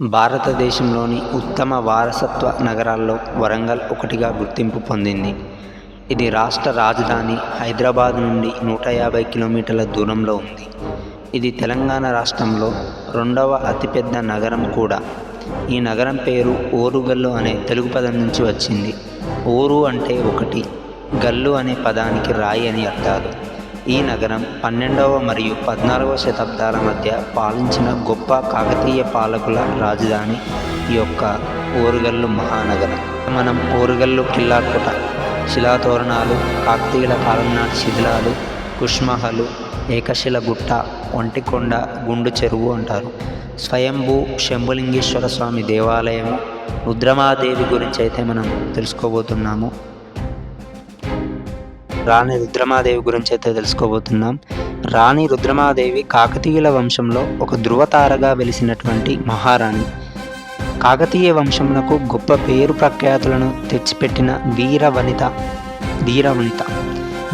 భారతదేశంలోని ఉత్తమ వారసత్వ నగరాల్లో వరంగల్ ఒకటిగా గుర్తింపు పొందింది. ఇది రాష్ట్ర రాజధాని హైదరాబాద్ నుండి నూట యాభై కిలోమీటర్ల దూరంలో ఉంది. ఇది తెలంగాణ రాష్ట్రంలో రెండవ అతిపెద్ద నగరం కూడా. ఈ నగరం పేరు ఓరుగల్లు అనే తెలుగు పదం నుంచి వచ్చింది. ఓరు అంటే ఒకటి గల్లు అనే పదానికి రాయి అని అర్థాలు. ఈ నగరం పన్నెండవ మరియు పద్నాలుగవ శతాబ్దాల మధ్య పాలించిన గొప్ప కాకతీయ పాలకుల రాజధాని యొక్క ఓరుగల్లు మహానగరం. మనం ఓరుగల్లు కిల్లాకోట శిలాతోరణాలు కాకతీయుల కాలం నాటి శిథిలాలు కుష్మహలు ఏకశిల గుట్ట ఒంటికొండ గుండు చెరువు అంటారు. స్వయంభూ శంభులింగేశ్వర స్వామి దేవాలయము రుద్రమాదేవి గురించి అయితే మనం తెలుసుకోబోతున్నాము. రాణి రుద్రమాదేవి గురించి అయితే తెలుసుకోబోతున్నాం. రాణి రుద్రమాదేవి కాకతీయుల వంశంలో ఒక ధృవతారగా వెలిసినటువంటి మహారాణి. కాకతీయ వంశమునకు గొప్ప పేరు ప్రఖ్యాతులను తెచ్చిపెట్టిన వీర వనిత ధీర వనిత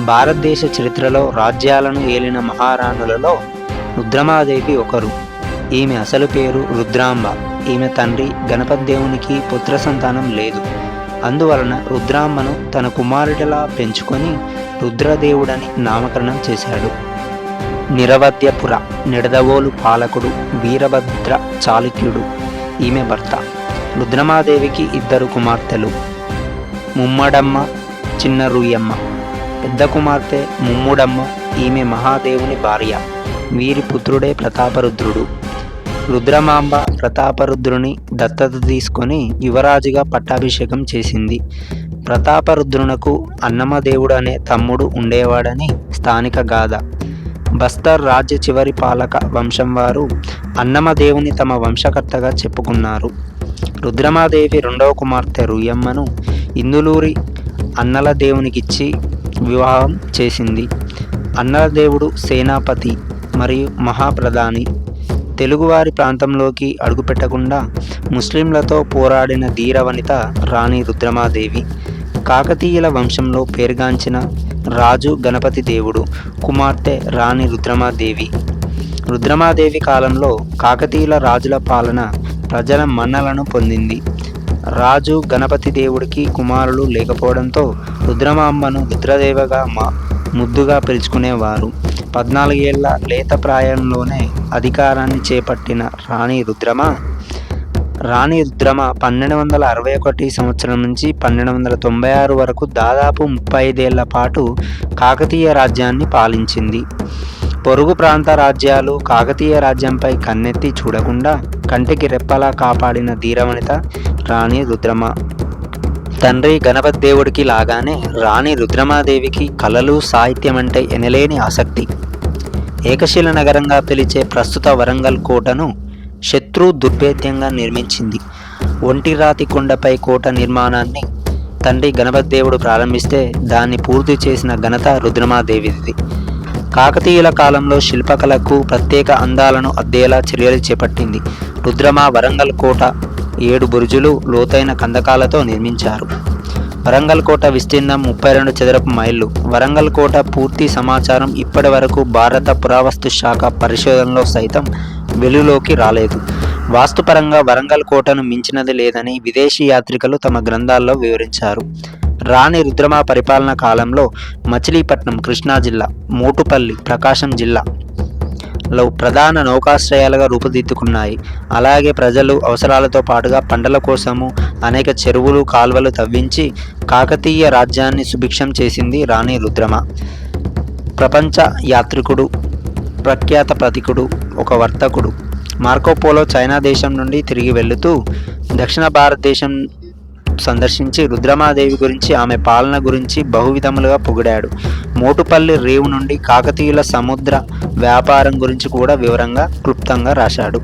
భారతదేశ చరిత్రలో రాజ్యాలను ఏలిన మహారాణులలో రుద్రమాదేవి ఒకరు. ఈమె అసలు పేరు రుద్రాంబ. ఈమె తండ్రి గణపతి దేవునికి పుత్ర సంతానం లేదు. అందువలన రుద్రాంబను తన కుమారుడిలా పెంచుకొని రుద్రదేవుడని నామకరణం చేశాడు. నిరవద్యపుర నిడదవోలు పాలకుడు వీరభద్ర చాళుక్యుడు ఈమె భర్త. రుద్రమాదేవికి ఇద్దరు కుమార్తెలు. ముమ్మడమ్మ చిన్న రూయమ్మ పెద్ద కుమార్తె ముమ్ముడమ్మ ఈమె మహాదేవుని భార్య. వీరి పుత్రుడే ప్రతాపరుద్రుడు. రుద్రమాంబ ప్రతాపరుద్రుని దత్తత తీసుకొని యువరాజుగా పట్టాభిషేకం చేసింది. ప్రతాపరుద్రునకు అన్నమదేవుడు అనే తమ్ముడు ఉండేవాడని స్థానిక గాథ. బస్తర్ రాజ్య చివరి పాలక వంశం వారు అన్నమదేవుని తమ వంశకర్తగా చెప్పుకున్నారు. రుద్రమాదేవి రెండవ కుమార్తె రుయమ్మను ఇందులూరి అన్నల దేవునికిచ్చి వివాహం చేసింది. అన్నల దేవుడు సేనాపతి మరియు మహాప్రధాని. తెలుగువారి ప్రాంతంలోకి అడుగుపెట్టకుండా ముస్లింలతో పోరాడిన ధీరవనిత రాణి రుద్రమాదేవి. కాకతీయుల వంశంలో పేరుగాంచిన రాజు గణపతి దేవుడు కుమార్తె రాణి రుద్రమాదేవి. రుద్రమాదేవి కాలంలో కాకతీయుల రాజుల పాలన ప్రజల మన్నలను పొందింది. రాజు గణపతి దేవుడికి కుమారులు లేకపోవడంతో రుద్రమాంబను రుద్రదేవగా మా ముద్దుగా పిలుచుకునేవారు. పద్నాలుగేళ్ళ లేత ప్రాయంలోనే అధికారాన్ని చేపట్టిన రాణి రుద్రమ రాణి రుద్రమ పన్నెండు వందల అరవై ఒకటి సంవత్సరం నుంచి పన్నెండు వందల తొంభై ఆరు వరకు దాదాపు ముప్పై ఐదేళ్ళ పాటు కాకతీయ రాజ్యాన్ని పాలించింది. పొరుగు ప్రాంత రాజ్యాలు కాకతీయ రాజ్యంపై కన్నెత్తి చూడకుండా కంటికి రెప్పలా కాపాడిన ధీరవనిత రాణి రుద్రమ. తండ్రి గణపతి దేవుడికి లాగానే రాణి రుద్రమాదేవికి కళలు సాహిత్యం అంటే ఎనలేని ఆసక్తి. ఏకశిల నగరంగా పిలిచే ప్రస్తుత వరంగల్ కోటను శత్రు దుర్భేద్యంగా నిర్మించింది. ఒంటిరాతి కొండపై కోట నిర్మాణాన్ని తండ్రి గణపతి దేవుడు ప్రారంభిస్తే దాన్ని పూర్తి చేసిన ఘనత రుద్రమాదేవిది. కాకతీయుల కాలంలో శిల్పకళకు ప్రత్యేక అందాలను అద్దేలా చర్యలు చేపట్టింది. రుద్రమ వరంగల్ కోట ఏడు బురుజులు లోతైన కందకాలతో నిర్మించారు. వరంగల్ కోట విస్తీర్ణం ముప్పై రెండు చదరపు మైళ్ళు. వరంగల్ కోట పూర్తి సమాచారం ఇప్పటి వరకు భారత పురావస్తు శాఖ పరిశోధనలో సైతం వెలుగులోకి రాలేదు. వాస్తుపరంగా వరంగల్ కోటను మించినది లేదని విదేశీ యాత్రికులు తమ గ్రంథాల్లో వివరించారు. రాణి రుద్రమ పరిపాలన కాలంలో మచిలీపట్నం కృష్ణా జిల్లా మోటుపల్లి ప్రకాశం జిల్లా లో ప్రధాన నౌకాశ్రయాలుగా రూపుదిద్దుకున్నాయి. అలాగే ప్రజలు అవసరాలతో పాటుగా పంటల కోసము అనేక చెరువులు కాల్వలు తవ్వించి కాకతీయ రాజ్యాన్ని సుభిక్షం చేసింది రాణి రుద్రమ. ప్రపంచ యాత్రికుడు ప్రఖ్యాత ప్రతికుడు ఒక వర్తకుడు. మార్కోపోలో చైనా దేశం నుండి తిరిగి వెళుతూ దక్షిణ భారతదేశం సందర్శించి రుద్రమాదేవి గురించి ఆమె పాలన గురించి బహువిధములుగా పొగిడాడు. మోటుపల్లి రేవు నుండి కాకతీయుల సముద్ర వ్యాపారం గురించి కూడా వివరంగా క్లుప్తంగా రాశాడు.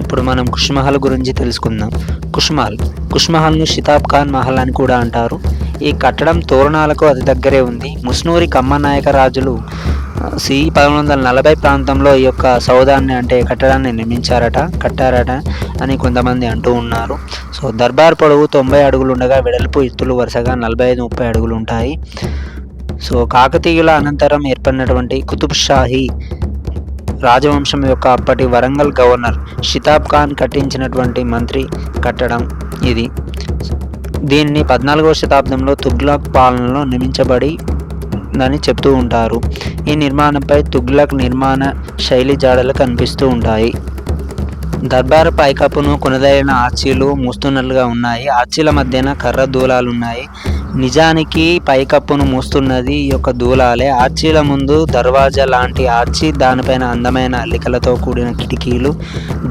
ఇప్పుడు మనం కుష్మహల్ గురించి తెలుసుకుందాం. కుష్మహల్. కుష్మహల్ను షితాబ్ ఖాన్ మహల్ అని కూడా అంటారు. ఈ కట్టడం తోరణాలకు అతి దగ్గరే ఉంది. ముస్నూరి కమ్మనాయక రాజులు సి పదమూడు వందల నలభై ప్రాంతంలో ఈ యొక్క సౌదాన్ని అంటే కట్టడాన్ని నిర్మించారట కట్టారట అని కొంతమంది అంటూ ఉన్నారు. సో దర్బార్ పొడవు తొంభై అడుగులు ఉండగా వెడల్పు ఎత్తులు వరుసగా నలభై ఐదు ముప్పై అడుగులు ఉంటాయి. సో కాకతీయుల అనంతరం ఏర్పడినటువంటి కుతుబ్ షాహీ రాజవంశం యొక్క అప్పటి వరంగల్ గవర్నర్ షితాబ్ ఖాన్ కట్టించినటువంటి మంత్రి కట్టడం ఇది. దీన్ని పద్నాలుగవ శతాబ్దంలో తుగ్లాక్ పాలనలో నిర్మించబడి అని చెప్తూ ఉంటారు. ఈ నిర్మాణంపై తుగ్లక్ నిర్మాణ శైలి జాడలు కనిపిస్తూ ఉంటాయి. దర్బారు పైకప్పును కొనదైన ఆర్చీలు మూస్తున్నట్లుగా ఉన్నాయి. ఆర్చీల మధ్యన కర్ర దూలాలు ఉన్నాయి నిజానికి పైకప్పును మూస్తున్నది ఈ యొక్క దూలాలే. ఆర్చీల ముందు దర్వాజా లాంటి ఆర్చి దానిపైన అందమైన అల్లికలతో కూడిన కిటికీలు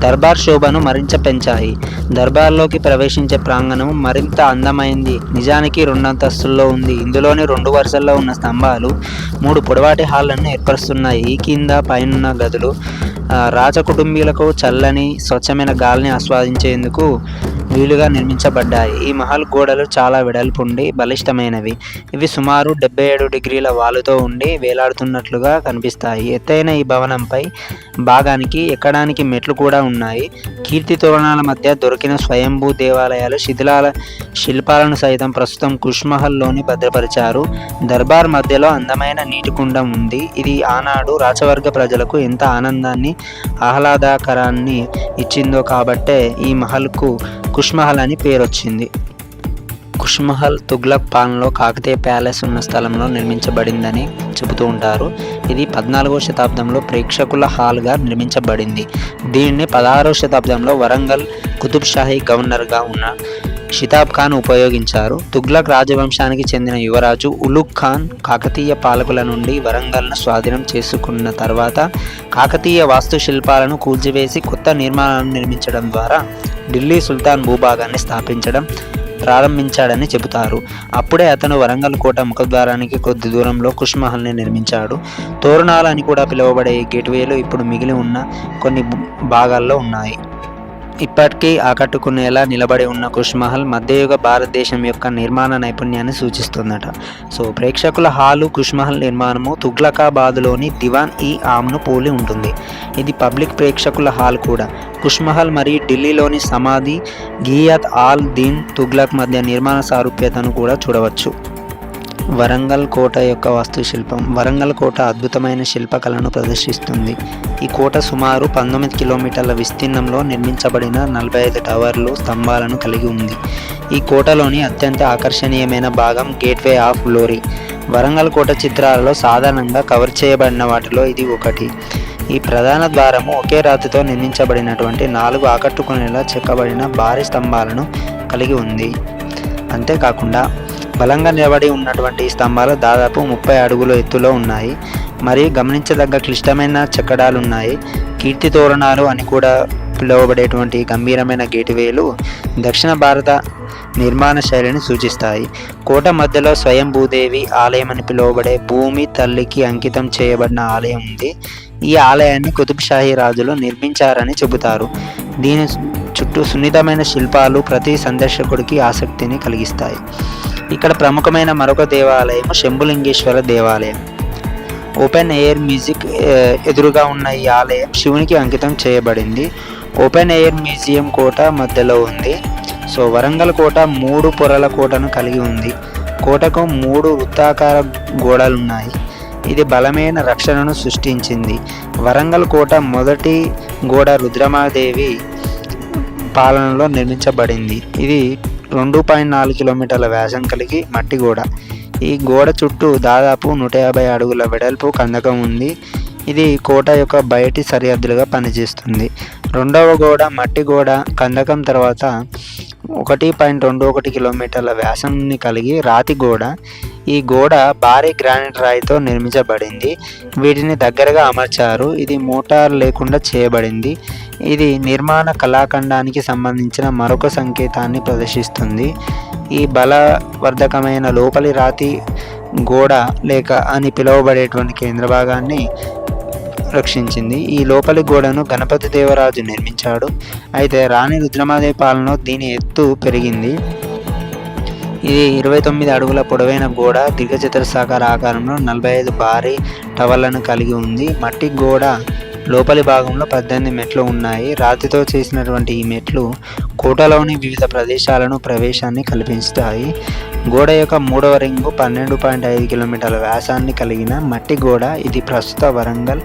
దర్బార్ శోభను మరింత పెంచాయి. దర్బార్లోకి ప్రవేశించే ప్రాంగణం మరింత అందమైంది. నిజానికి రెండు అంతస్తుల్లో ఉంది. ఇందులోని రెండు వరుసల్లో ఉన్న స్తంభాలు మూడు పొడవాటి హాళ్ళను ఏర్పరుస్తున్నాయి. ఈ కింద పైనున్న గదులు రాజకుటుంబీలకు రాజ కుటుంబీలకు చల్లని స్వచ్ఛమైన గాలిని ఆస్వాదించేందుకు వీలుగా నిర్మించబడ్డాయి. ఈ మహల్ గోడలు చాలా వెడల్పుండి బలిష్టమైనవి. ఇవి సుమారు డెబ్బై ఏడు డిగ్రీల వాలుతో ఉండి వేలాడుతున్నట్లుగా కనిపిస్తాయి. ఎత్తైన ఈ భవనంపై భాగానికి ఎక్కడానికి మెట్లు కూడా ఉన్నాయి. కీర్తి తోరణాల మధ్య దొరికిన స్వయంభూ దేవాలయాలు శిథిలాల శిల్పాలను సైతం ప్రస్తుతం కుష్మహల్లోని భద్రపరిచారు. దర్బార్ మధ్యలో అందమైన నీటి కుండం ఉంది. ఇది ఆనాడు రాచవర్గ ప్రజలకు ఎంత ఆనందాన్ని ఆహ్లాదకరాన్ని ఇచ్చిందో కాబట్టే ఈ మహల్కు కుష్మహల్ అని పేరు వచ్చింది కుష్మహల్ తుగ్లక్ పాలనలో కాకతీయ ప్యాలెస్ ఉన్న స్థలంలో నిర్మించబడిందని చెబుతూ ఉంటారు. ఇది పద్నాలుగవ శతాబ్దంలో ప్రేక్షకుల హాల్గా నిర్మించబడింది. దీనిని పదహారవ శతాబ్దంలో వరంగల్ కుతుబ్ షాహీ గవర్నర్గా ఉన్న షితాబ్ ఖాన్ ఉపయోగించారు. తుగ్లక్ రాజవంశానికి చెందిన యువరాజు ఉలుగ్ ఖాన్ కాకతీయ పాలకుల నుండి వరంగల్ను స్వాధీనం చేసుకున్న తర్వాత కాకతీయ వాస్తుశిల్పాలను కూల్చివేసి కొత్త నిర్మాణాలను నిర్మించడం ద్వారా ఢిల్లీ సుల్తాన్ భూభాగాన్ని స్థాపించడం ప్రారంభించాడని చెబుతారు. అప్పుడే అతను వరంగల్ కోట ముఖద్వారానికి కొద్ది దూరంలో కుష్మహల్ని నిర్మించాడు. తోరణాలు అని కూడా పిలువబడే గేట్వేలు ఇప్పుడు మిగిలి ఉన్న కొన్ని భాగాల్లో ఉన్నాయి. ఇప్పటికీ ఆకట్టుకునేలా నిలబడి ఉన్న కుష్మహల్ మధ్యయుగ భారతదేశం యొక్క నిర్మాణ నైపుణ్యాన్ని సూచిస్తుందట. సో ప్రేక్షకుల హాలు కుష్మహల్ నిర్మాణము తుగ్లకాబాద్లోని దివాన్ ఈ ఆమ్ను పోలి ఉంటుంది. ఇది పబ్లిక్ ప్రేక్షకుల హాల్ కూడా. కుష్మహల్ మరియు ఢిల్లీలోని సమాధి గియాత్ ఆల్ దీన్ తుగ్లక్ మధ్య నిర్మాణ సారూప్యతను కూడా చూడవచ్చు. వరంగల్ కోట యొక్క వాస్తుశిల్పం. వరంగల్ కోట అద్భుతమైన శిల్పకళను ప్రదర్శిస్తుంది. ఈ కోట సుమారు పంతొమ్మిది కిలోమీటర్ల విస్తీర్ణంలో నిర్మించబడిన నలభై ఐదు టవర్లు స్తంభాలను కలిగి ఉంది. ఈ కోటలోని అత్యంత ఆకర్షణీయమైన భాగం గేట్వే ఆఫ్ గ్లోరీ. వరంగల్ కోట చిత్రాలలో సాధారణంగా కవర్ చేయబడిన వాటిలో ఇది ఒకటి. ఈ ప్రధాన ద్వారము ఒకే రాతితో నిర్మించబడినటువంటి నాలుగు ఆకట్టుకునేలా చెక్కబడిన భారీ స్తంభాలను కలిగి ఉంది. అంతేకాకుండా బలంగా నిలబడి ఉన్నటువంటి ఈ స్తంభాలు దాదాపు ముప్పై అడుగుల ఎత్తులో ఉన్నాయి. మరియు గమనించదగ్గ క్లిష్టమైన చక్కడాలు ఉన్నాయి కీర్తి తోరణాలు అని కూడా పిలువబడేటువంటి గంభీరమైన గేటువేలు దక్షిణ భారత నిర్మాణ శైలిని సూచిస్తాయి. కోట మధ్యలో స్వయం భూదేవి ఆలయం అని పిలువబడే భూమి తల్లికి అంకితం చేయబడిన ఆలయం ఉంది. ఈ ఆలయాన్ని కుతుబ్షాహీ రాజులు నిర్మించారని చెబుతారు. దీని చుట్టూ సున్నితమైన శిల్పాలు ప్రతి సందర్శకుడికి ఆసక్తిని కలిగిస్తాయి. ఇక్కడ ప్రముఖమైన మరొక దేవాలయం శంభులింగేశ్వర దేవాలయం. ఓపెన్ ఎయిర్ మ్యూజిక్ ఎదురుగా ఉన్న ఈ ఆలయం శివునికి అంకితం చేయబడింది. ఓపెన్ ఎయిర్ మ్యూజియం కోట మధ్యలో ఉంది. సో వరంగల్ కోట మూడు పొరల కోటను కలిగి ఉంది. కోటకు మూడు వృత్తాకార గోడలు ఉన్నాయి ఇది బలమైన రక్షణను సృష్టించింది. వరంగల్ కోట మొదటి గోడ రుద్రమాదేవి పాలనలో నిర్మించబడింది. ఇది రెండు పాయింట్ నాలుగు కిలోమీటర్ల వ్యాసం కలిగి మట్టి గోడ. ఈ గోడ చుట్టూ దాదాపు నూట యాభై అడుగుల వెడల్పు కందకం ఉంది. ఇది కోట యొక్క బయటి సరిహద్దులుగా పనిచేస్తుంది. రెండవ గోడ మట్టి గోడ కందకం తర్వాత ఒకటి పాయింట్ రెండు ఒకటి కిలోమీటర్ల వ్యాసాన్ని కలిగి రాతి గోడ. ఈ గోడ భారీ గ్రానైట్ రాయితో నిర్మించబడింది. వీటిని దగ్గరగా అమర్చారు. ఇది మోటార్ లేకుండా చేయబడింది. ఇది నిర్మాణ కళాఖండానికి సంబంధించిన మరొక సంకేతాన్ని ప్రదర్శిస్తుంది. ఈ బలవర్ధకమైన లోపలి రాతి గోడ లేక అని పిలువబడేటువంటి కేంద్ర భాగాన్ని రక్షించింది. ఈ లోపలి గోడను గణపతి దేవరాజు నిర్మించాడు. అయితే రాణి రుద్రమాదేవి పాలనలో దీని ఎత్తు పెరిగింది. ఇది ఇరవై తొమ్మిది అడుగుల పొడవైన గోడ. దీర్ఘచతురస్రాకార ఆకారంలో నలభై ఐదు భారీ టవర్లను కలిగి ఉంది. మట్టి గోడ లోపలి భాగంలో పద్దెనిమిది మెట్లు ఉన్నాయి. రాతితో చేసినటువంటి ఈ మెట్లు కోటలోని వివిధ ప్రదేశాలను ప్రవేశాన్ని కల్పిస్తాయి. గోడ యొక్క మూడవ రింగు పన్నెండు పాయింట్ ఐదు కిలోమీటర్ల వ్యాసాన్ని కలిగిన మట్టి గోడ. ఇది ప్రస్తుత వరంగల్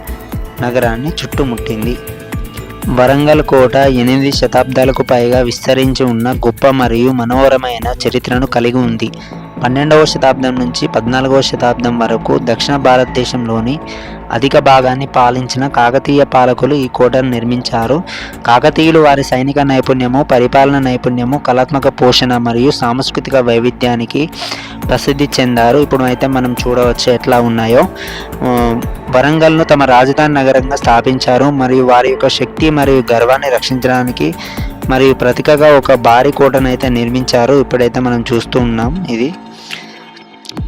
నగరాన్ని చుట్టుముట్టింది. వరంగల్ కోట ఎనిమిది శతాబ్దాలకు పైగా విస్తరించి ఉన్న గొప్ప మరియు మనోహరమైన చరిత్రను కలిగి ఉంది. పన్నెండవ శతాబ్దం నుంచి పద్నాలుగవ శతాబ్దం వరకు దక్షిణ భారతదేశంలోని అధిక భాగాన్ని పాలించిన కాకతీయ పాలకులు ఈ కోటను నిర్మించారు. కాకతీయులు వారి సైనిక నైపుణ్యము పరిపాలన నైపుణ్యము కళాత్మక పోషణ మరియు సాంస్కృతిక వైవిధ్యానికి ప్రసిద్ధి చెందారు. ఇప్పుడు అయితే మనం చూడవచ్చు ఎట్లా ఉన్నాయో. వరంగల్ను తమ రాజధాని నగరంగా స్థాపించారు. మరియు వారి యొక్క శక్తి మరియు గర్వాన్ని రక్షించడానికి మరియు ప్రతికగా ఒక భారీ కోటను అయితే నిర్మించారు. ఇప్పుడైతే మనం చూస్తూ ఉన్నాం ఇది.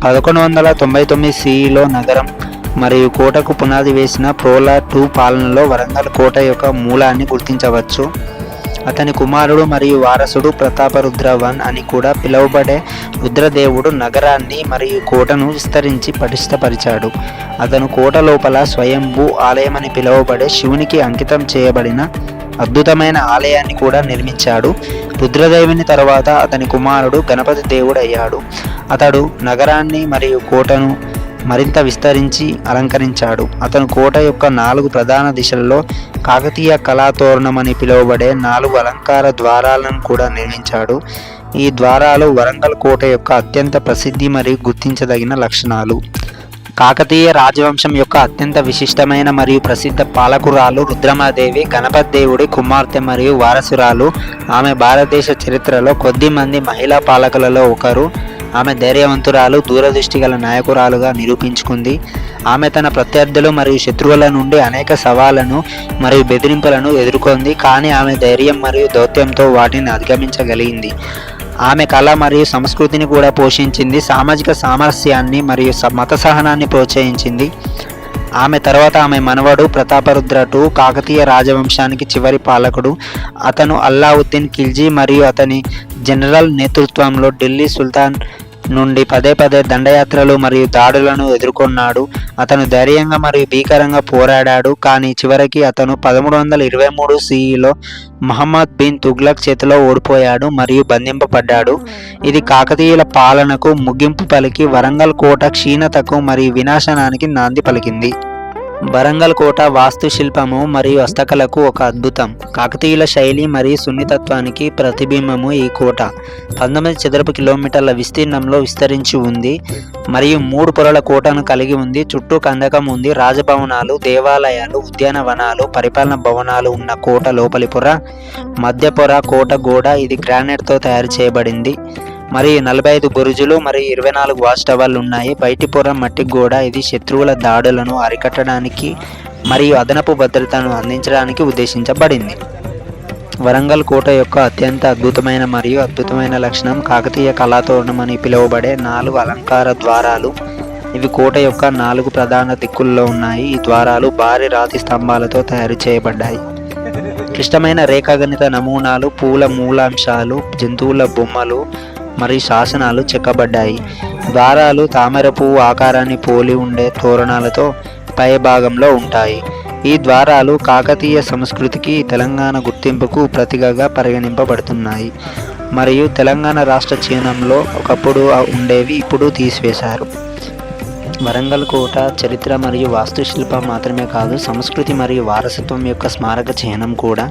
పదకొండు వందల తొంభై తొమ్మిది సిఈలో నగరం మరియు కోటకు పునాది వేసిన ప్రోలా టూ పాలనలో వరంగల్ కోట యొక్క మూలాన్ని గుర్తించవచ్చు. అతని కుమారుడు మరియు వారసుడు ప్రతాపరుద్ర వన్ అని కూడా పిలువబడే రుద్రదేవుడు నగరాన్ని మరియు కోటను విస్తరించి పటిష్టపరిచాడు. అతను కోట లోపల స్వయంభూ ఆలయమని పిలువబడే శివునికి అంకితం చేయబడిన అద్భుతమైన ఆలయాన్ని కూడా నిర్మించాడు. రుద్రదేవుని తర్వాత అతని కుమారుడు గణపతి దేవుడు అయ్యాడు. అతడు నగరాన్ని మరియు కోటను మరింత విస్తరించి అలంకరించాడు. అతను కోట యొక్క నాలుగు ప్రధాన దిశలలో కాకతీయ కళాతోరణం అని పిలువబడే నాలుగు అలంకార ద్వారాలను కూడా నిర్మించాడు. ఈ ద్వారాలు వరంగల్ కోట యొక్క అత్యంత ప్రసిద్ధి మరియు గుర్తించదగిన లక్షణాలు. కాకతీయ రాజవంశం యొక్క అత్యంత విశిష్టమైన మరియు ప్రసిద్ధ పాలకురాలు రుద్రమాదేవి గణపతి దేవుడి కుమార్తె మరియు వారసురాలు. ఆమె భారతదేశ చరిత్రలో కొద్ది మంది మహిళా పాలకులలో ఒకరు. ఆమె ధైర్యవంతురాలు దూరదృష్టి గల నాయకురాలుగా నిరూపించుకుంది. ఆమె తన ప్రత్యర్థులు మరియు శత్రువుల నుండి అనేక సవాళ్ళను మరియు బెదిరింపులను ఎదుర్కొంది. కానీ ఆమె ధైర్యం మరియు దౌత్యంతో వాటిని అధిగమించగలిగింది. ఆమె కళ మరియు సంస్కృతిని కూడా పోషించింది సామాజిక సామరస్యాన్ని మరియు స- మత సహనాన్ని ప్రోత్సహించింది. ఆమె తర్వాత ఆమె మనవడు ప్రతాపరుద్రటు కాకతీయ రాజవంశానికి చివరి పాలకుడు. అతను అల్లావుద్దీన్ ఖిల్జీ మరియు అతని జనరల్ నేతృత్వంలో ఢిల్లీ సుల్తాన్ నుండి పదే పదే దండయాత్రలు మరియు దాడులను ఎదుర్కొన్నాడు. అతను ధైర్యంగా మరియు భీకరంగా పోరాడాడు. కానీ చివరికి అతను పదమూడు వందల ఇరవై మూడు సిఈలో మహమ్మద్ బిన్ తుగ్లక్ చేతిలో ఓడిపోయాడు మరియు బంధింపబడ్డాడు. ఇది కాకతీయుల పాలనకు ముగింపు పలికి వరంగల్ కోట క్షీణతకు మరియు వినాశనానికి నాంది పలికింది. వరంగల్ కోట వాస్తుశిల్పము మరియు హస్తకళకు ఒక అద్భుతం. కాకతీయుల శైలి మరియు సున్నితత్వానికి ప్రతిబింబము ఈ కోట. పంతొమ్మిది చదరపు కిలోమీటర్ల విస్తీర్ణంలో విస్తరించి ఉంది మరియు మూడు పొరల కోటను కలిగి ఉంది. చుట్టూ కందకం ఉంది. రాజభవనాలు దేవాలయాలు ఉద్యానవనాలు పరిపాలన భవనాలు ఉన్న కోట లోపలి పొర మధ్య పొర కోట గోడ ఇది గ్రానైట్తో తయారు చేయబడింది. మరియు నలభై ఐదు బురుజులు మరియు ఇరవై నాలుగు వాచ్ టవర్లు ఉన్నాయి. బయటి పొర మట్టి గోడ ఇది శత్రువుల దాడులను అరికట్టడానికి మరియు అదనపు భద్రతను అందించడానికి ఉద్దేశించబడింది. వరంగల్ కోట యొక్క అత్యంత అద్భుతమైన మరియు అద్భుతమైన లక్షణం కాకతీయ కళాతోరణం అని పిలువబడే నాలుగు అలంకార ద్వారాలు. ఇవి కోట యొక్క నాలుగు ప్రధాన దిక్కుల్లో ఉన్నాయి. ఈ ద్వారాలు భారీ రాతి స్తంభాలతో తయారు చేయబడ్డాయి. క్లిష్టమైన రేఖాగణిత నమూనాలు పూల మూలాంశాలు జంతువుల బొమ్మలు మరియు శాసనాలు చెక్కబడ్డాయి. ద్వారాలు తామర పువ్వు ఆకారాన్ని పోలి ఉండే తోరణాలతో పై భాగంలో ఉంటాయి. ఈ ద్వారాలు కాకతీయ సంస్కృతికి తెలంగాణ గుర్తింపుకు ప్రతిగగా పరిగణింపబడుతున్నాయి. మరియు తెలంగాణ రాష్ట్ర చిహ్నంలో ఒకప్పుడు ఉండేవి ఇప్పుడు తీసివేశారు. వరంగల్ కోట చరిత్ర మరియు వాస్తుశిల్పం మాత్రమే కాదు సంస్కృతి మరియు వారసత్వం యొక్క స్మారక చిహ్నం కూడా.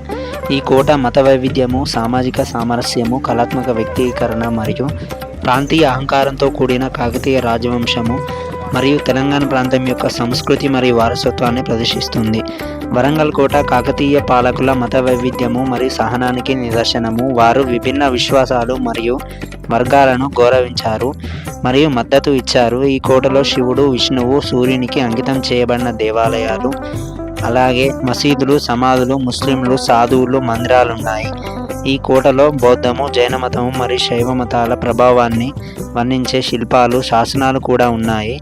ఈ కోట మత వైవిధ్యము సామాజిక సామరస్యము కళాత్మక వ్యక్తీకరణ మరియు ప్రాంతీయ అహంకారంతో కూడిన కాకతీయ రాజవంశము మరియు తెలంగాణ ప్రాంతం యొక్క సంస్కృతి మరియు వారసత్వాన్ని ప్రదర్శిస్తుంది. వరంగల్ కోట కాకతీయ పాలకుల మత వైవిధ్యము మరియు సహనానికి నిదర్శనము. వారు విభిన్న విశ్వాసాలు మరియు వర్గాలను గౌరవించారు మరియు మద్దతు ఇచ్చారు. ఈ కోటలో శివుడు విష్ణువు సూర్యునికి అంకితం చేయబడిన దేవాలయాలు అలాగే మసీదులు సమాధులు ముస్లింలు సాధువులు మందిరాలు ఉన్నాయి ఈ కోటలో బౌద్ధము జైన మతము మరియు శైవ మతాల ప్రభావాన్ని వర్ణించే శిల్పాలు శాసనాలు కూడా ఉన్నాయి.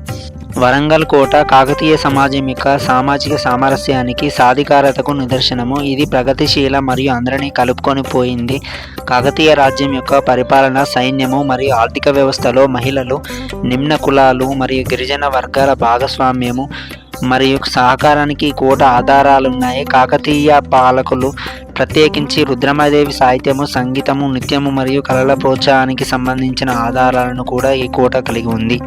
వరంగల్ కోట కాకతీయ సమాజం యొక్క సామాజిక సామరస్యానికి సాధికారతకు నిదర్శనము. ఇది ప్రగతిశీల మరియు అందరినీ కలుపుకొని పోయింది. కాకతీయ రాజ్యం యొక్క పరిపాలన సైన్యము మరియు ఆర్థిక వ్యవస్థలో మహిళలు నిమ్న కులాలు మరియు గిరిజన వర్గాల భాగస్వామ్యము మరియు సహకారానికి ఈ కోట ఆధారాలున్నాయి. కాకతీయ పాలకులు ప్రత్యేకించి రుద్రమదేవి సాహిత్యము సంగీతము నృత్యము మరియు కళల ప్రోత్సాహానికి సంబంధించిన ఆధారాలను కూడా ఈ కోట కలిగి ఉంది.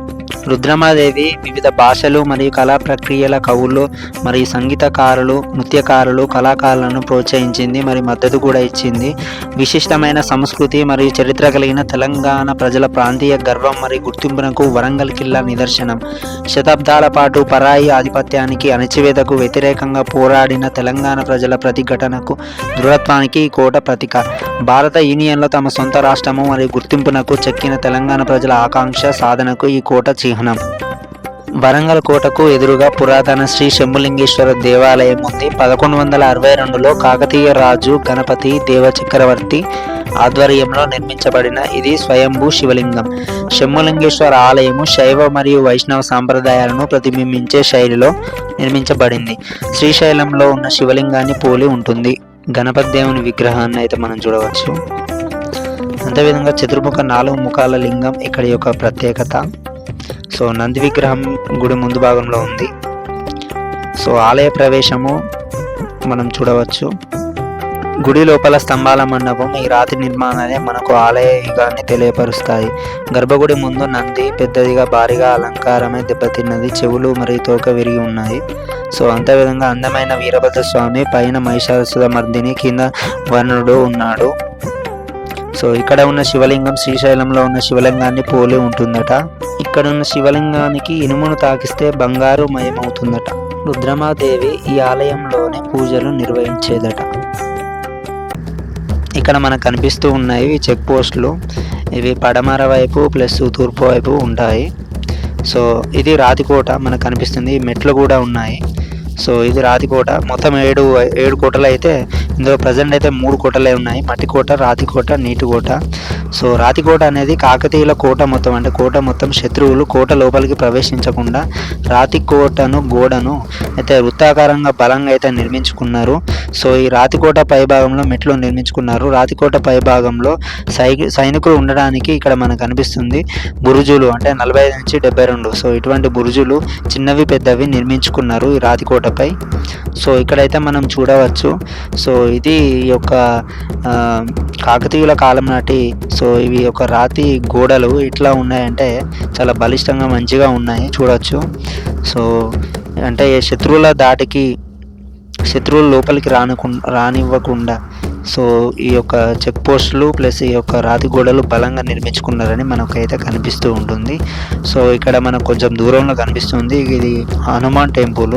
రుద్రమాదేవి వివిధ భాషలు మరియు కళా ప్రక్రియల కవులు మరియు సంగీతకారులు నృత్యకారులు కళాకారులను ప్రోత్సహించింది మరియు మద్దతు కూడా ఇచ్చింది. విశిష్టమైన సంస్కృతి మరియు చరిత్ర కలిగిన తెలంగాణ ప్రజల ప్రాంతీయ గర్వం మరియు గుర్తింపునకు వరంగల్ కిల్లా నిదర్శనం. శతాబ్దాల పాటు పరాయి ఆధిపత్యానికి అణచివేతకు వ్యతిరేకంగా పోరాడిన తెలంగాణ ప్రజల ప్రతిఘటనకు దృఢత్వానికి ఈ కోట ప్రతీక. భారత యూనియన్లో తమ సొంత రాష్ట్రము మరియు గుర్తింపునకు చెక్కిన తెలంగాణ ప్రజల ఆకాంక్ష సాధనకు ఈ కోట చిహ్నం. వరంగల్ కోటకు ఎదురుగా పురాతన శ్రీ శంభులింగేశ్వర దేవాలయం ఉంది. పదకొండు వందల అరవై రెండులో కాకతీయ రాజు గణపతి దేవచక్రవర్తి ఆధ్వర్యంలో నిర్మించబడిన ఇది స్వయంభూ శివలింగం. శంభులింగేశ్వర ఆలయము శైవ మరియు వైష్ణవ సాంప్రదాయాలను ప్రతిబింబించే శైలిలో నిర్మించబడింది. శ్రీశైలంలో ఉన్న శివలింగాన్ని పోలి ఉంటుంది. గణపతి దేవుని విగ్రహాన్ని అయితే మనం చూడవచ్చు. అంతేవిధంగా చతుర్ముఖ నాలుగు ముఖాల లింగం ఇక్కడ యొక్క ప్రత్యేకత. సో నంది విగ్రహం గుడి ముందు భాగంలో ఉంది. సో ఆలయ ప్రవేశము మనం చూడవచ్చు. గుడి లోపల స్తంభాల మండపం ఈ రాతి నిర్మాణాలే మనకు ఆలయ యుగాన్ని తెలియపరుస్తాయి. గర్భగుడి ముందు నంది పెద్దదిగా భారీగా అలంకారమే దెబ్బతిన్నది చెవులు మరియు తోక విరిగి ఉన్నాయి. సో అంతే విధంగా అందమైన వీరభద్ర స్వామి పైన మహిషాసుర మర్దిని కింద వర్ణుడు ఉన్నాడు. సో ఇక్కడ ఉన్న శివలింగం శ్రీశైలంలో ఉన్న శివలింగాన్ని పోలి ఉంటుందట. ఇక్కడ ఉన్న శివలింగానికి ఇనుమును తాకిస్తే బంగారు మయమవుతుందట. రుద్రమాదేవి ఈ ఆలయంలోనే పూజలు నిర్వహించేదట. ఇక్కడ మనకు కనిపిస్తూ ఉన్నాయి చెక్ పోస్టులు. ఇవి పడమర వైపు ప్లస్ తూర్పు వైపు ఉంటాయి. సో ఇది రాతికోట మనకు కనిపిస్తుంది. మెట్లు కూడా ఉన్నాయి. సో ఇది రాతికోట. మొత్తం ఏడు ఏడు కోటలు అయితే ఇందులో ప్రజెంట్ అయితే మూడు కోటలే ఉన్నాయి. మట్టి కోట రాతి కోట నీటి కోట. సో రాతి కోట అనేది కాకతీయుల కోట మొత్తం. అంటే కోట మొత్తం శత్రువులు కోట లోపలికి ప్రవేశించకుండా రాతి కోటను గోడను అయితే వృత్తాకారంగా బలంగా అయితే నిర్మించుకున్నారు. సో ఈ రాతికోట పైభాగంలో మెట్లు నిర్మించుకున్నారు. రాతికోట పైభాగంలో సై సైనికులు ఉండడానికి ఇక్కడ మనకు కనిపిస్తుంది బురుజులు అంటే నలభై ఐదు నుంచి డెబ్బై రెండు. సో ఇటువంటి బురుజులు చిన్నవి పెద్దవి నిర్మించుకున్నారు ఈ రాతికోటపై సో ఇక్కడైతే మనం చూడవచ్చు. సో ఇది ఈ యొక్క కాకతీయుల కాలం నాటి సో ఇవి ఒక రాతి గోడలు ఇట్లా ఉన్నాయంటే చాలా బలిష్టంగా మంచిగా ఉన్నాయి. చూడవచ్చు సో అంటే శత్రువుల దాటికి శత్రువులు లోపలికి రానుకు రానివ్వకుండా సో ఈ యొక్క చెక్ పోస్టులు ప్లస్ ఈ యొక్క రాతి గోడలు బలంగా నిర్మించుకున్నారని మనకైతే కనిపిస్తూ ఉంటుంది. సో ఇక్కడ మనకు కొంచెం దూరంలో కనిపిస్తుంది. ఇది Hanuman temple.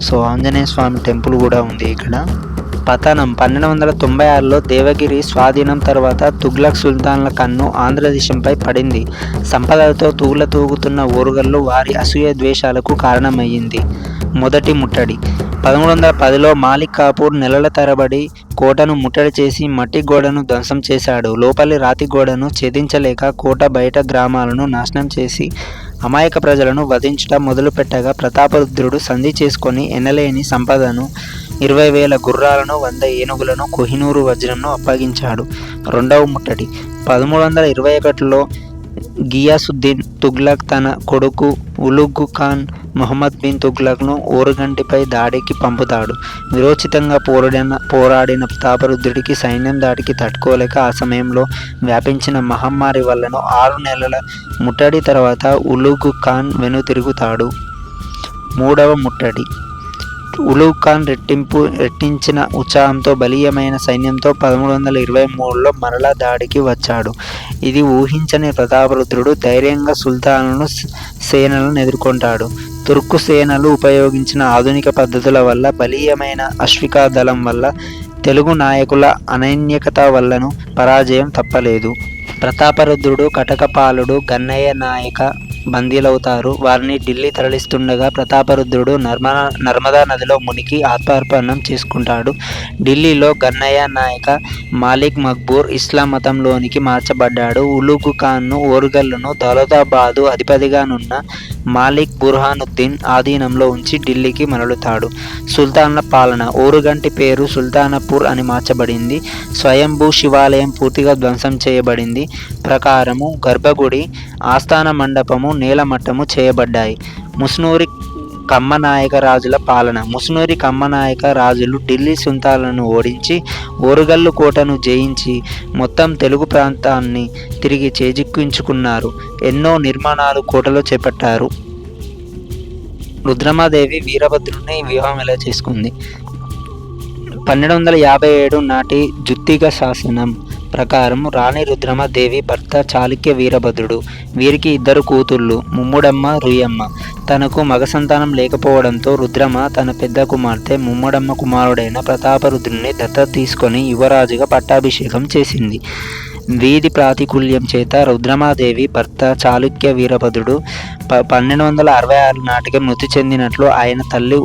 So Anjaneya Swamy temple కూడా ఉంది ఇక్కడ. పతనం పన్నెండు వందల తొంభై ఆరులో దేవగిరి స్వాధీనం తర్వాత తుగ్లక్ సుల్తాన్ల కన్ను ఆంధ్రదేశంపై పడింది. సంపదలతో తూగుల తూగుతున్న ఓరుగల్లు వారి అసూయ ద్వేషాలకు కారణమయ్యింది. మొదటి ముట్టడి. పదమూడు వందల పదిలో మాలిక్ కాపూర్ నెలల తరబడి కోటను ముట్టడి చేసి మట్టి గోడను ధ్వంసం చేశాడు. లోపలి రాతి గోడను ఛేదించలేక కోట బయట గ్రామాలను నాశనం చేసి అమాయక ప్రజలను వధించడం మొదలుపెట్టగా ప్రతాపరుద్రుడు సంధి చేసుకొని ఎనలేని సంపదను ఇరవై వేల గుర్రాలను వంద ఏనుగులను కోహినూరు వజ్రంను అప్పగించాడు. రెండవ ముట్టడి. పదమూడు వందల ఇరవై ఒకటిలో గియాసుద్దీన్ తుగ్లక్ తన కొడుకు ఉలుగు ఖాన్ మొహమ్మద్ బిన్ తుగ్లక్ను ఓరుగంటిపై దాడికి పంపుతాడు. విరోచితంగా పోరాడిన పోరాడిన ప్రతాపరుద్రుడికి సైన్యం దాడికి తట్టుకోలేక ఆ సమయంలో వ్యాపించిన మహమ్మారి వలన ఆరు నెలల ముట్టడి తర్వాత ఉలుగు ఖాన్ వెనుతిరుగుతాడు. మూడవ ముట్టడి. ఉలూగ్ ఖాన్ రెట్టింపు రెట్టించిన ఉత్సాహంతో బలీయమైన సైన్యంతో పదమూడు వందల ఇరవై మూడులో మరలా దాడికి వచ్చాడు. ఇది ఊహించని ప్రతాపరుద్రుడు ధైర్యంగా సుల్తానులను సేనలను ఎదుర్కొంటాడు. తుర్కు సేనలు ఉపయోగించిన ఆధునిక పద్ధతుల వల్ల బలీయమైన అశ్వికా దళం వల్ల తెలుగు నాయకుల అనైన్యకత వల్లను పరాజయం తప్పలేదు. ప్రతాపరుద్రుడు కటకపాలుడు గన్నయ్య నాయక బందీలవుతారు. వారిని ఢిల్లీ తరలిస్తుండగా ప్రతాపరుద్రుడు నర్మదా నర్మదా నదిలో మునిగి ఆత్మార్పణం చేసుకుంటాడు. ఢిల్లీలో గన్నయ్య నాయక మాలిక్ మక్బూర్ ఇస్లాం మతంలోనికి మార్చబడ్డాడు. ఉలుగు ఖాన్ను ఓరుగల్లును దౌలతాబాదు అధిపతిగానున్న మాలిక్ బుర్హానుద్దీన్ ఆధీనంలో ఉంచి ఢిల్లీకి మరలుతాడు. సుల్తాన్ల పాలన ఓరుగంటి పేరు సుల్తానపూర్ అని మార్చబడింది. స్వయంభూ శివాలయం పూర్తిగా ధ్వంసం చేయబడింది. ప్రకారము గర్భగుడి ఆస్థాన మండపము నేలమట్టము చేయబడ్డాయి. ముస్నూరి కమ్మనాయక రాజుల పాలన. ముసునూరి కమ్మనాయక రాజులు ఢిల్లీ సుల్తాన్లను ఓడించి ఓరుగల్లు కోటను జయించి మొత్తం తెలుగు ప్రాంతాన్ని తిరిగి చేజిక్కించుకున్నారు. ఎన్నో నిర్మాణాలు కోటలో చేపట్టారు. రుద్రమాదేవి వీరభద్రుని వివాహం ఎలా చేసుకుంది? పన్నెండు వందల యాభై ఏడు నాటి జుత్తిక శాసనం. ప్రకారం రాణి రుద్రమదేవి భర్త చాళుక్య వీరభద్రుడు. వీరికి ఇద్దరు కూతుళ్ళు ముమ్ముడమ్మ రుయమ్మ తనకు మగ సంతానం లేకపోవడంతో రుద్రమ తన పెద్ద కుమార్తె ముమ్ముడమ్మ కుమారుడైన ప్రతాపరుద్రుని దత్త తీసుకొని యువరాజుగా పట్టాభిషేకం చేసింది. వీధి ప్రాతికూల్యం చేత రుద్రమాదేవి భర్త చాళుక్య వీరభద్రుడు ప పన్నెండు వందల అరవై ఆరు నాటికి మృతి చెందినట్లు ఆయన తల్లి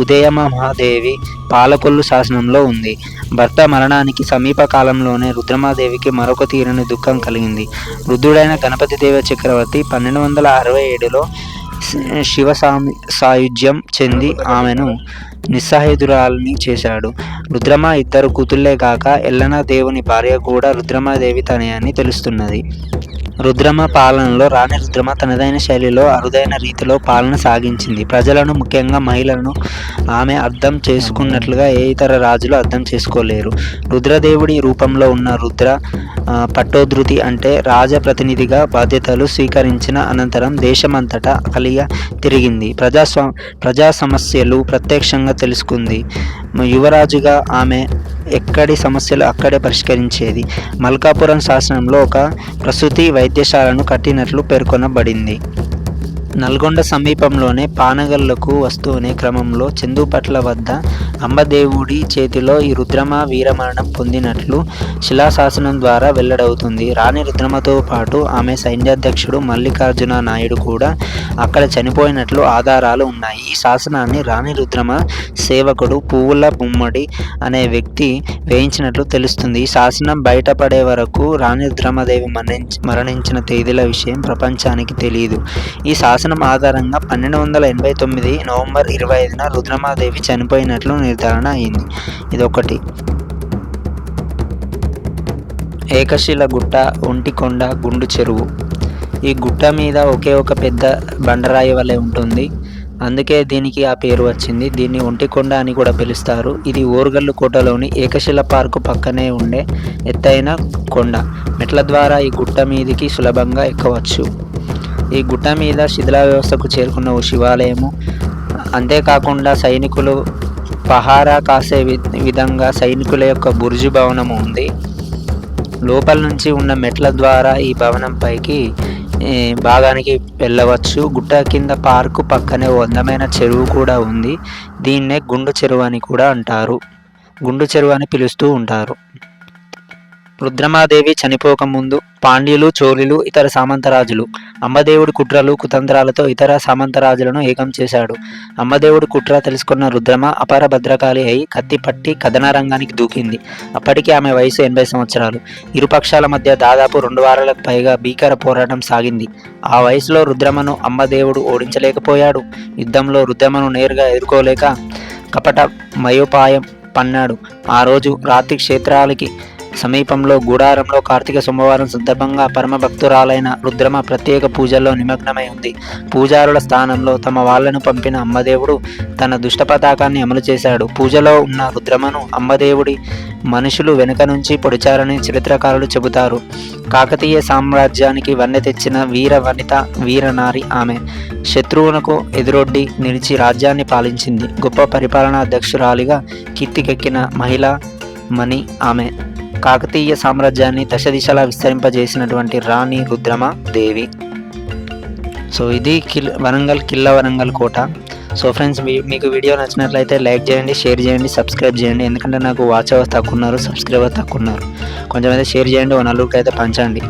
ఉదయమహాదేవి పాలకొల్లు శాసనంలో ఉంది. భర్త మరణానికి సమీప కాలంలోనే రుద్రమాదేవికి మరొక తీరని దుఃఖం కలిగింది. వృద్ధుడైన గణపతి దేవ చక్రవర్తి పన్నెండు వందల అరవై ఏడులో శివ సాయుధ్యం చెంది ఆమెను నిస్సహాయుధురాలని చేశాడు. రుద్రమ ఇద్దరు కూతుళ్ళే కాక ఎల్లన దేవుని భార్య కూడా రుద్రమాదేవి తనే అని తెలుస్తున్నది. రుద్రమ పాలనలో రాణి రుద్రమ తనదైన శైలిలో అరుదైన రీతిలో పాలన సాగించింది. ప్రజలను ముఖ్యంగా మహిళలను ఆమె అర్థం చేసుకున్నట్లుగా ఏ ఇతర రాజులు అర్థం చేసుకోలేరు. రుద్రదేవుడి రూపంలో ఉన్న రుద్ర పట్టోధృతి అంటే రాజప్రతినిధిగా బాధ్యతలు స్వీకరించిన అనంతరం దేశమంతటా కలిగ తిరిగింది. ప్రజాస్వా ప్రజా సమస్యలు ప్రత్యక్షంగా తెలుసుకుంది. యువరాజుగా ఆమె ఎక్కడి సమస్యలు అక్కడే పరిష్కరించేది. మల్కాపురం శాసనంలో ఒక ప్రసూతి వైద్యశాలను కట్టినట్లు పేర్కొనబడింది. నల్గొండ సమీపంలోనే పానగల్లకు వస్తూనే క్రమంలో చందుపట్ల వద్ద అంబదేవుడి చేతిలో ఈ రుద్రమ వీరమరణం పొందినట్లు శిలాశాసనం ద్వారా వెల్లడవుతుంది. రాణి రుద్రమతో పాటు ఆమె సైన్యాధ్యక్షుడు మల్లికార్జున నాయుడు కూడా అక్కడ చనిపోయినట్లు ఆధారాలు ఉన్నాయి. ఈ శాసనాన్ని రాణి రుద్రమ సేవకుడు పువ్వుల బొమ్మడి అనే వ్యక్తి వేయించినట్లు తెలుస్తుంది. ఈ శాసనం బయటపడే వరకు రాణి రుద్రమదేవి మరణించిన తేదీల విషయం ప్రపంచానికి తెలియదు ఈ శాసనం శాసనం ఆధారంగా పన్నెండు వందల ఎనభై తొమ్మిది నవంబర్ ఇరవై ఐదున రుద్రమాదేవి చనిపోయినట్లు నిర్ధారణ అయింది. ఇదొకటి. ఏకశిల గుట్ట ఒంటికొండ గుండు చెరువు. ఈ గుట్ట మీద ఒకే ఒక పెద్ద బండరాయి వలె ఉంటుంది. అందుకే దీనికి ఆ పేరు వచ్చింది. దీన్ని ఒంటికొండ అని కూడా పిలుస్తారు. ఇది ఓరుగల్లు కోటలోని ఏకశిల పార్కు పక్కనే ఉండే ఎత్తైన కొండ. మెట్ల ద్వారా ఈ గుట్ట మీదికి సులభంగా ఎక్కవచ్చు. ఈ గుట్ట మీద శిథిల వ్యవస్థకు చేరుకున్న ఓ శివాలయము. అంతేకాకుండా సైనికులు పహారా కాసే విధంగా సైనికుల యొక్క బుర్జు భవనము ఉంది. లోపల నుంచి ఉన్న మెట్ల ద్వారా ఈ భవనం పైకి భాగానికి వెళ్ళవచ్చు. గుట్ట కింద పార్కు పక్కనే అందమైన చెరువు కూడా ఉంది. దీన్నే గుండు చెరువు అని కూడా అంటారు. గుండు చెరువు అని పిలుస్తూ ఉంటారు. రుద్రమాదేవి చనిపోకముందు పాండ్యులు చోళులు ఇతర సామంతరాజులు అమ్మదేవుడి కుట్రలు కుతంత్రాలతో ఇతర సామంతరాజులను ఏకం చేశాడు. అమ్మదేవుడి కుట్ర తెలుసుకున్న రుద్రమ అపార భద్రకాళి అయి కత్తి పట్టి కథనారంగానికి దూకింది. అప్పటికి ఆమె వయసు ఎనభై సంవత్సరాలు. ఇరుపక్షాల మధ్య దాదాపు రెండు వారాలకు పైగా భీకర పోరాటం సాగింది. ఆ వయసులో రుద్రమను అమ్మదేవుడు ఓడించలేకపోయాడు. యుద్ధంలో రుద్రమను నేరుగా ఎదుర్కోలేక కపట మయోపాయం పన్నాడు. ఆ రోజు రాత్రి క్షేత్రాలకి సమీపంలో గూడారంలో కార్తీక సోమవారం సందర్భంగా పరమభక్తురాలైన రుద్రమ ప్రత్యేక పూజల్లో నిమగ్నమై ఉంది. పూజారుల స్థానంలో తమ వాళ్ళను పంపిన అమ్మదేవుడు తన దుష్ట పతాకాన్ని అమలు చేశాడు. పూజలో ఉన్న రుద్రమను అమ్మదేవుడి మనుషులు వెనుక నుంచి పొడిచారని చరిత్రకారులు చెబుతారు. కాకతీయ సామ్రాజ్యానికి వన్నె తెచ్చిన వీర వనిత వీరనారి ఆమె శత్రువునకు ఎదురొడ్డి నిలిచి రాజ్యాన్ని పాలించింది. గొప్ప పరిపాలనా అధ్యక్షురాలిగా కీర్తికెక్కిన మహిళ మణి ఆమె. కాకతీయ సామ్రాజ్యాన్ని దశ దిశలా విస్తరింపజేసినటువంటి రాణి రుద్రమ దేవి సో ఇది కిల్ వరంగల్ కిల్ల వరంగల్ కోట. సో ఫ్రెండ్స్ మీకు వీడియో నచ్చినట్లయితే లైక్ చేయండి షేర్ చేయండి సబ్స్క్రైబ్ చేయండి. ఎందుకంటే నాకు వాచ్ అవర్స్ తక్కువ ఉన్నారు సబ్స్క్రైబర్ తక్కువ ఉన్నారు. కొంచెం అయితే షేర్ చేయండి ఓ నలుగురికి అయితే పంచండి.